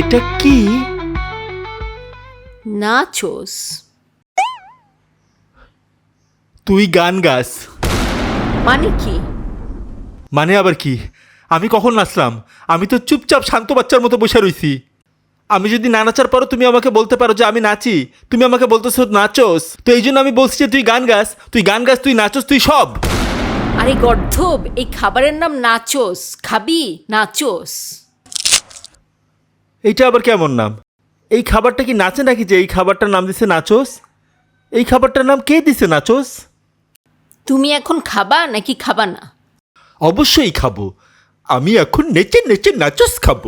এটা কি? নাচোস তুই গান গাস। মানে কি? মানে আবার কি? আমি কখন নাচলাম? আমি তো চুপচাপ শান্ত বাচ্চার মতো বসে রইছি। আমি যদি না নাচার পরও তুমি আমাকে বলতে পারো যে আমি নাচি। তুমি আমাকে বলতেছো নাচোস তো এই জন্য আমি বলছি যে তুই গান গাস। তুই গান গাস তুই নাচোস তুই সব। আরে গর্ধব এই খাবারের নাম নাচোস খাবি? নাচোস এইটা আবার কেমন নাম? এই খাবারটা কি নাচে নাকি যে এই খাবারটার নাম দিছে নাচোস? এই খাবারটার নাম কে দিছে নাচোস? তুমি এখন খাবা নাকি খাবা না? অবশ্যই খাব। আমি এখন নেচে নেচে নাচোস খাব।